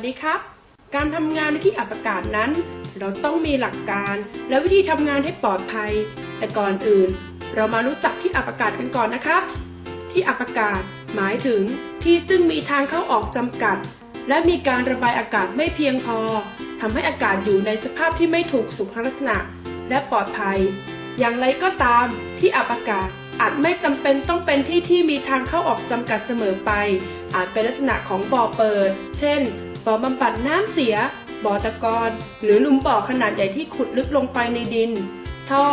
วัสดีครับ การทำงานในที่อับอากาศนั้น เราต้องมีหลักการและวิธีทำงานให้ปลอดภัย แต่ก่อนอื่น เรามารู้จักที่อับอากาศกันก่อนนะครับ ที่อับอากาศหมายถึงที่ซึ่งมีทางเข้าออกจำกัด และมีการระบายอากาศไม่เพียงพอทำให้อากาศอยู่ในสภาพที่ไม่ถูกสุขลักษณะ และปลอดภัย อย่างไรก็ตาม ที่อับอากาศอาจไม่จำเป็นต้องเป็นที่ที่มีทางเข้าออกจำกัดเสมอไป อาจเป็นลักษณะของบ่อเปิด เช่น บ่อบำบัดน้ำเสีย บ่อตะกอน หรือหลุมบ่อขนาดใหญ่ที่ขุดลึกลงไปในดิน ท่อ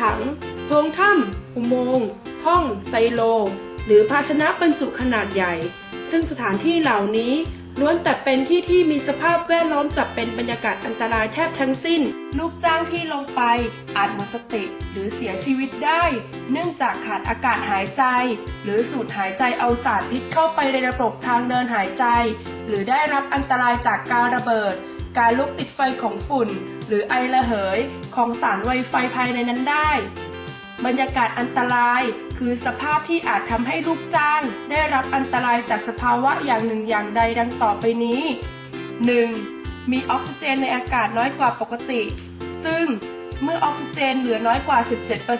ถังโพรงถ้ำอุโมงค์ ห้อง ไซโล หรือภาชนะบรรจุขนาดใหญ่ ซึ่งสถานที่เหล่านี้ล้วนแต่เป็นที่ที่มีสภาพแวดล้อมจับเป็นบรรยากาศอันตรายแทบทั้งสิ้น ลูกจ้างที่ลงไปอาจหมดสติหรือเสียชีวิตได้ เนื่องจากขาดอากาศหายใจ หรือสูดหายใจเอาสารพิษเข้าไปในระบบทางเดินหายใจ หรือได้รับอันตรายจากการระเบิด การลุกติดไฟของฝุ่น หรือไอระเหยของสารไวไฟภายในนั้นได้ บรรยากาศอันตรายคือสภาพที่อาจทำให้ลูกจ้าง ได้รับอันตรายจากสภาวะอย่างหนึ่งอย่างใดดังต่อไปนี้ 1. มีออกซิเจนในอากาศน้อยกว่าปกติ ซึ่งเมื่อออกซิเจนเหลือน้อยกว่า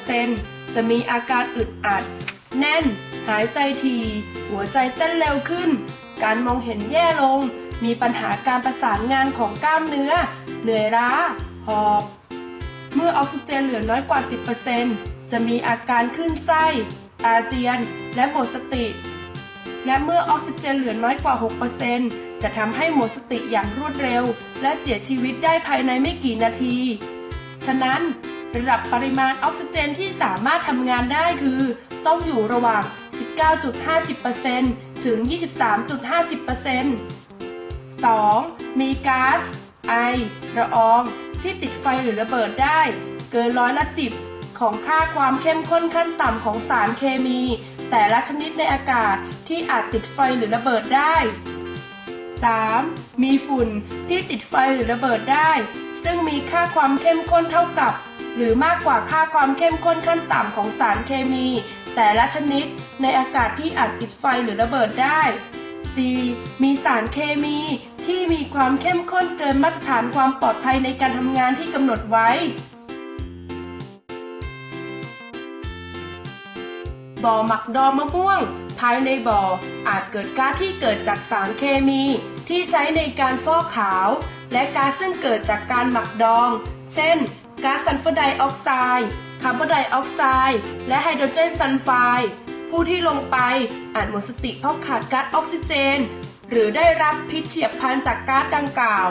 17%จะมีอาการอึดอัด แน่น หายใจที หัวใจเต้นเร็วขึ้น การมองเห็นแย่ลง มีปัญหาการประสานงานของกล้ามเนื้อ เหนื่อยล้า หอบ เมื่อออกซิเจนเหลือน้อยกว่า 10%จะมีอาการคลื่นไส้ อาเจียน และหมดสติ และเมื่อออกซิเจนเหลือน้อยกว่า 6%จะทำให้หมดสติอย่างรวดเร็ว และเสียชีวิตได้ภายในไม่กี่นาที ฉะนั้นระดับปริมาณออกซิเจนที่สามารถทำงานได้คือ ต้องอยู่ระหว่าง 19.50% ถึง 23.50% 2. มีก๊าซไอละออง ที่ติดไฟหรือระเบิดได้ เกินร้อยละสิบของค่าความเข้มข้นขั้นต่ำของสารเคมี แต่ละชนิดในอากาศที่อาจติดไฟหรือระเบิดได้ 3. มีฝุ่นที่ติดไฟหรือระเบิดได้ ซึ่งมีค่าความเข้มข้นเท่ากับ หรือมากกว่าค่าความเข้มข้นขั้นต่ำของสารเคมี แต่ละชนิดในอากาศที่อาจติดไฟหรือระเบิดได้ 4. มีสารเคมีที่มีความเข้มข้นเกินมาตรฐานความปลอดภัยในการทำงานที่กำหนดไว้ บ่อหมักดองมะม่วง ภายในบ่ออาจเกิดก๊าซที่เกิดจากสารเคมีที่ใช้ในการฟอกขาว และก๊าซซึ่งเกิดจากการหมักดอง เช่นก๊าซซัลเฟอร์ไดออกไซด์ คาร์บอนไดออกไซด์และไฮโดรเจนซัลไฟด์ผู้ที่ลงไปอาจหมดสติเพราะขาดก๊าซออกซิเจน หรือได้รับพิษเฉียบพลันจากก๊าซดังกล่าว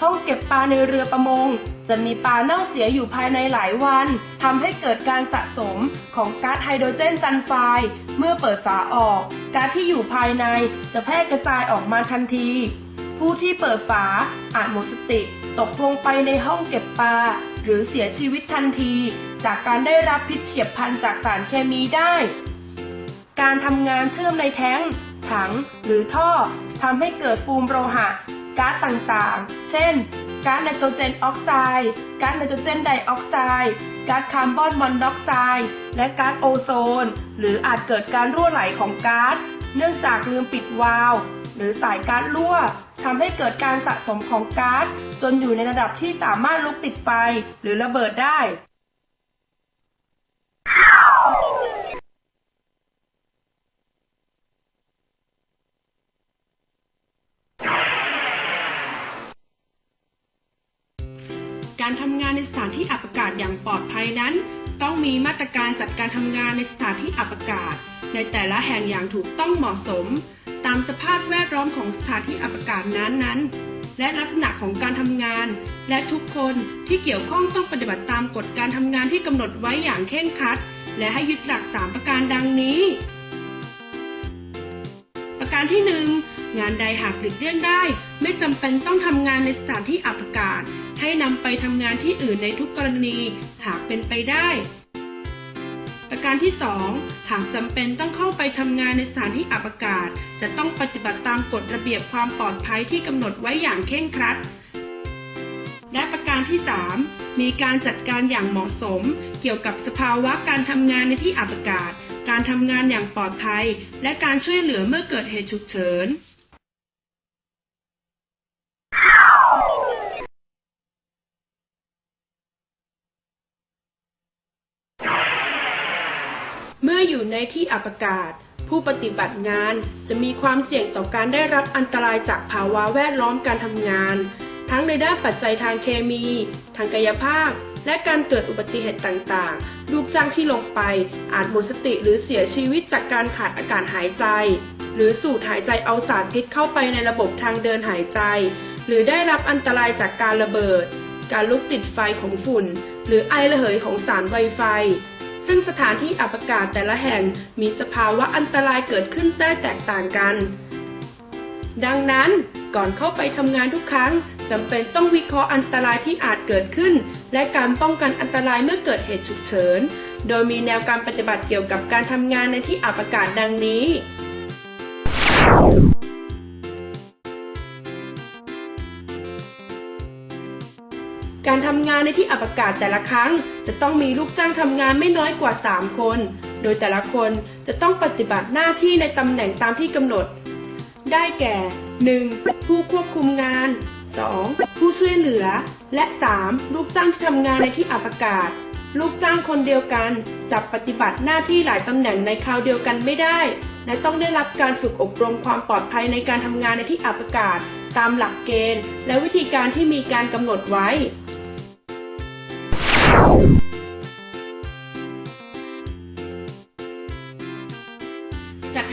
ห้องเก็บปลาในเรือประมง จะมีปลาเน่าเสียอยู่ภายในหลายวันทำให้เกิดการสะสมของก๊าซไฮโดรเจนซัลไฟด์เมื่อเปิดฝาออกก๊าซที่อยู่ภายในจะแพร่กระจายออกมาทันที ผู้ที่เปิดฝาอาจหมดสติ ตกลงไปในห้องเก็บปลา หรือเสียชีวิตทันที จากการได้รับพิษเฉียบพลันจากสารเคมีได้ การทำงานเชื่อมในแท้ง ถัง หรือท่อทำให้เกิดฟูมโลหะก๊าซต่างๆ เช่น ก๊าซไนโตรเจนออกไซด์ ก๊าซไนโตรเจนไดออกไซด์ ก๊าซคาร์บอนมอนอกไซด์ และก๊าซโอโซน หรืออาจเกิดการรั่วไหลของก๊าซ เนื่องจากลืมปิดวาล์ว หรือสายก๊าซรั่วทำให้เกิดการสะสมของก๊าซจนอยู่ในระดับที่สามารถลุกติดไฟหรือระเบิดได้ การทำงานในสถานที่อับอากาศอย่างปลอดภัยนั้น ต้องมีมาตรการจัดการทำงานในสถานที่อับอากาศ ในแต่ละแห่งอย่างถูกต้องเหมาะสม ตามสภาพแวดล้อมของสถานที่อับอากาศนั้นๆ และลักษณะของการทำงาน และทุกคนที่เกี่ยวข้องต้องปฏิบัติตามกฎการทำงานที่กำหนดไว้อย่างเคร่งครัด และให้ยึดหลัก 3 ประการดังนี้ ประการที่ 1 งานใดหากหลีกเลี่ยงได้ ไม่จำเป็นต้องทำงานในสถานที่อับอากาศ ให้นำไปทำงานที่อื่นในทุกกรณีหากเป็นไปได้ ประการที่ 2 หากจำเป็นต้องเข้าไปทำงานในสถานที่อับอากาศ จะต้องปฏิบัติตามกฎระเบียบความปลอดภัยที่กำหนดไว้อย่างเคร่งครัด และประการที่ 3 มีการจัดการอย่างเหมาะสม เกี่ยวกับสภาวะการทำงานในที่อับอากาศ การทำงานอย่างปลอดภัย และการช่วยเหลือเมื่อเกิดเหตุฉุกเฉิน อยู่ในที่อับอากาศ ผู้ปฏิบัติงานจะมีความเสี่ยงต่อการได้รับอันตรายจากภาวะแวดล้อมการทำงาน ทั้งในด้านปัจจัยทางเคมี ทางกายภาพ และการเกิดอุบัติเหตุต่างๆ ลูกจ้างที่ลงไปอาจหมดสติหรือเสียชีวิตจากการขาดอากาศหายใจ หรือสูดหายใจเอาสารพิษเข้าไปในระบบทางเดินหายใจ หรือได้รับอันตรายจากการระเบิด การลุกติดไฟของฝุ่น หรือไอระเหยของสารไวไฟ ซึ่งสถานที่อับอากาศแต่ละแห่งมีสภาวะอันตรายเกิดขึ้นได้แตกต่างกัน ดังนั้นก่อนเข้าไปทำงานทุกครั้งจำเป็นต้องวิเคราะห์อันตรายที่อาจเกิดขึ้น และการป้องกันอันตรายเมื่อเกิดเหตุฉุกเฉิน โดยมีแนวการปฏิบัติเกี่ยวกับการทำงานในที่อับอากาศดังนี้ การทำงานในที่อับอากาศแต่ละครั้ง จะต้องมีลูกจ้างทำงานไม่น้อยกว่า 3 คน โดยแต่ละคนจะต้องปฏิบัติหน้าที่ในตำแหน่งตามที่กำหนด ได้แก่ 1. ผู้ควบคุมงาน 2. ผู้ช่วยเหลือ และ 3. ลูกจ้างที่ทำงานในที่อับอากาศ ลูกจ้างคนเดียวกันจะปฏิบัติหน้าที่หลายตำแหน่งในคราวเดียวกันไม่ได้ และต้องได้รับการฝึกอบรมความปลอดภัยในการทำงานในที่อับอากาศ ตามหลักเกณฑ์ และวิธีการที่มีการกำหนดไว้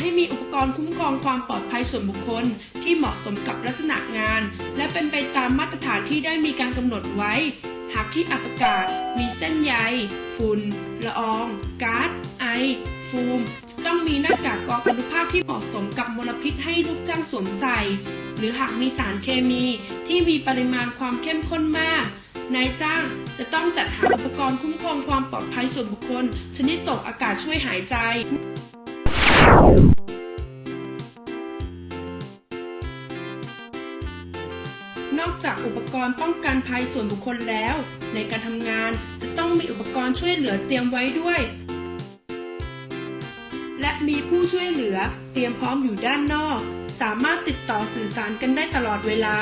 ให้มีอุปกรณ์คุ้มครองความปลอดภัยส่วนบุคคล ที่เหมาะสมกับลักษณะงาน และเป็นไปตามมาตรฐานที่ได้มีการกำหนดไว้ หากที่อับอากาศ มีเส้นใย ฝุ่น ละออง ก๊าซ ไอ ฟูม ต้องมีหน้ากากกรองอนุภาคที่เหมาะสมกับมลพิษให้ลูกจ้างสวมใส่ หรือหากมีสารเคมีที่มีปริมาณความเข้มข้นมากนายจ้างจะต้องจัดหาอุปกรณ์คุ้มครองความปลอดภัยส่วนบุคคล ชนิดส่งอากาศช่วยหายใจ จากอุปกรณ์ป้องกันภัยส่วนบุคคลแล้ว ในการทำงานจะต้องมีอุปกรณ์ช่วยเหลือเตรียมไว้ด้วย และมีผู้ช่วยเหลือเตรียมพร้อมอยู่ด้านนอก สามารถติดต่อสื่อสารกันได้ตลอดเวลา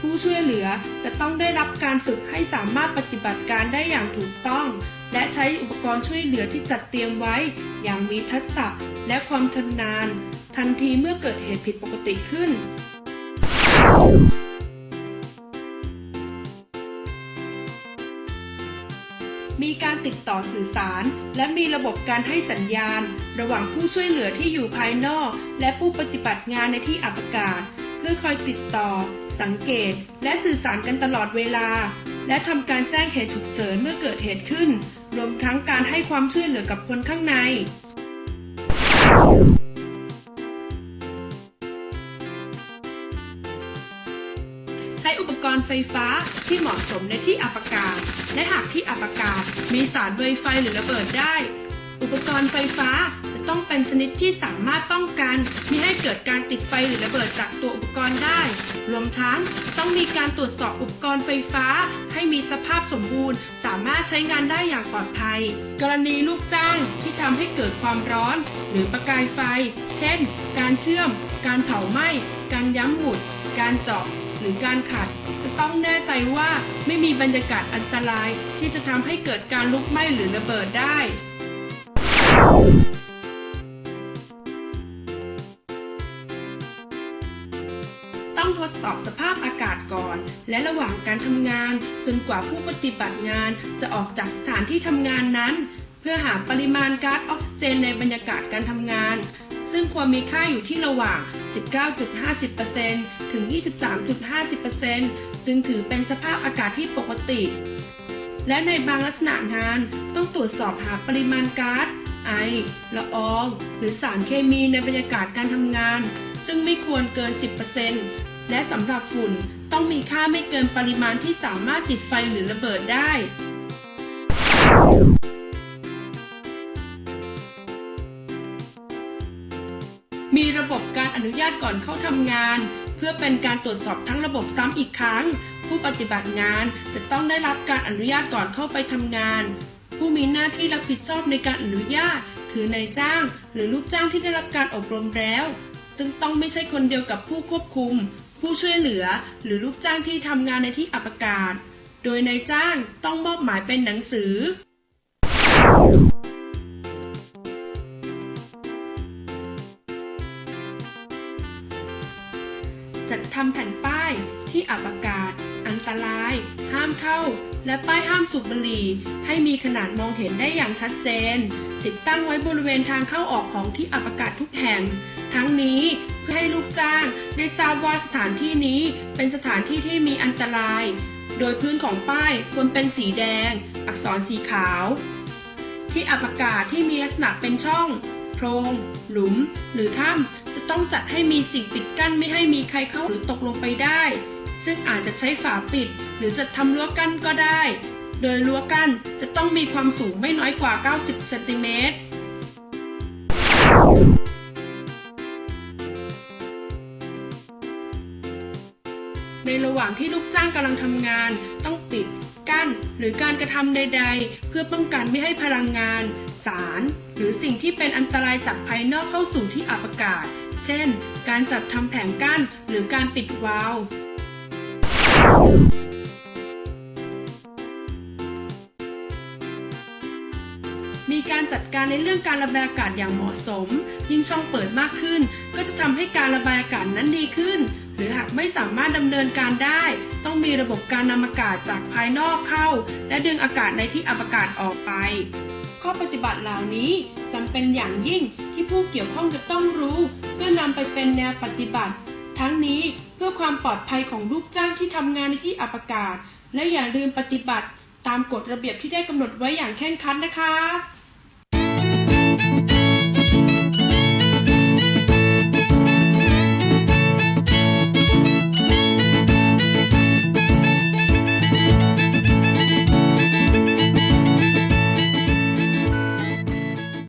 ผู้ช่วยเหลือจะต้องได้รับการฝึกให้สามารถปฏิบัติการได้อย่างถูกต้อง และใช้อุปกรณ์ช่วยเหลือที่จัดเตรียมไว้ อย่างมีทักษะและความชำนาญ ทันทีเมื่อเกิดเหตุผิดปกติขึ้นมี ติดต่อสื่อสาร และมีระบบการให้สัญญาณ ระหว่างผู้ช่วยเหลือที่อยู่ภายนอก และผู้ปฏิบัติงานในที่อับอากาศ เพื่อคอยติดต่อ สังเกต และสื่อสารกันตลอดเวลา และทำการแจ้งเหตุฉุกเฉินเมื่อเกิดเหตุขึ้น รวมทั้งการให้ความช่วยเหลือกับคนข้างใน ไฟฟ้าที่เหมาะสมในที่อับอากาศ และหากที่อับอากาศมีสารไวไฟหรือระเบิดได้ อุปกรณ์ไฟฟ้าจะต้องเป็นชนิดที่สามารถป้องกันมิให้เกิดการติดไฟหรือระเบิดจากตัวอุปกรณ์ได้ รวมทั้งต้องมีการตรวจสอบอุปกรณ์ไฟฟ้า ให้มีสภาพสมบูรณ์ สามารถใช้งานได้อย่างปลอดภัย กรณีลูกจ้างที่ทำให้เกิดความร้อน หรือประกายไฟ เช่น การเชื่อม การเผาไหม้ การย้ำหมุด การเจาะหรือการขัด จะต้องแน่ใจว่าไม่มีบรรยากาศอันตรายที่จะทำให้เกิดการลุกไหม้หรือระเบิดได้ ต้องทดสอบสภาพอากาศก่อน และระหว่างการทำงานจนกว่าผู้ปฏิบัติงานจะออกจากสถานที่ทำงานนั้น เพื่อหาปริมาณก๊าซออกซิเจนในบรรยากาศการทำงานซึ่งควรมีค่าอยู่ที่ระหว่าง 19.50%ถึง 23.50% จึงถือเป็นสภาพอากาศที่ปกติ และในบางลักษณะงานต้องตรวจสอบหาปริมาณก๊าซไอ ละออง หรือสารเคมีในบรรยากาศการทำงาน ซึ่งไม่ควรเกิน 10%และสำหรับฝุ่นต้องมีค่าไม่เกินปริมาณที่สามารถติดไฟหรือระเบิดได้มีระบบการอนุญาตก่อนเข้าทำงาน เพื่อเป็นการตรวจสอบทั้งระบบซ้ำอีกครั้ง ผู้ปฏิบัติงานจะต้องได้รับการอนุญาตก่อนเข้าไปทำงาน ผู้มีหน้าที่รับผิดชอบในการอนุญาต คือนายจ้าง หรือลูกจ้างที่ได้รับการอบรมแล้ว ซึ่งต้องไม่ใช่คนเดียวกับผู้ควบคุม ผู้ช่วยเหลือ หรือลูกจ้างที่ทำงานในที่อับอากาศ โดยนายจ้างต้องมอบหมายเป็นหนังสือ ทำแผ่นป้ายที่อับอากาศ อันตราย ห้ามเข้า และป้ายห้ามสูบบุหรี่ ให้มีขนาดมองเห็นได้อย่างชัดเจน ติดตั้งไว้บริเวณทางเข้าออกของที่อับอากาศทุกแห่ง ทั้งนี้เพื่อให้ลูกจ้างได้ทราบว่าสถานที่นี้เป็นสถานที่ที่มีอันตราย โดยพื้นของป้ายควรเป็นสีแดง อักษรสีขาว ที่อับอากาศที่มีลักษณะเป็นช่อง โพรง หลุม หรือถ้ำ จะต้องจัดให้มีสิ่งปิดกั้นไม่ให้มีใครเข้าหรือตกลงไปได้ ซึ่งอาจจะใช้ฝาปิด หรือจะทำรั้วกั้นก็ได้ โดยรั้วกั้นจะต้องมีความสูงไม่น้อยกว่า 90 เซนติเมตรในระหว่างที่ลูกจ้างกำลังทำงาน ต้องปิด กั้น หรือการกระทำใด ๆ เพื่อป้องกันไม่ให้พลังงาน สาร หรือสิ่งที่เป็นอันตรายจากภายนอกเข้าสู่ที่อับอากาศ เช่น การจัดทำแผงกั้นหรือการปิดวาล์วมีการจัดการในเรื่องการระบายอากาศอย่างเหมาะสม ยิ่งช่องเปิดมากขึ้น ก็จะทำให้การระบายอากาศนั้นดีขึ้น หรือหากไม่สามารถดำเนินการได้ ต้องมีระบบการนำอากาศจากภายนอกเข้า และดึงอากาศในที่อับอากาศออกไป ข้อปฏิบัติเหล่านี้ เป็นอย่างยิ่งที่ผู้เกี่ยวข้องจะต้องรู้ เพื่อนำไปเป็นแนวปฏิบัติ ทั้งนี้เพื่อความปลอดภัยของลูกจ้างที่ทำงานในที่อับอากาศ และอย่าลืมปฏิบัติ ตามกฎระเบียบที่ได้กำหนดไว้อย่างเคร่งครัดนะคะ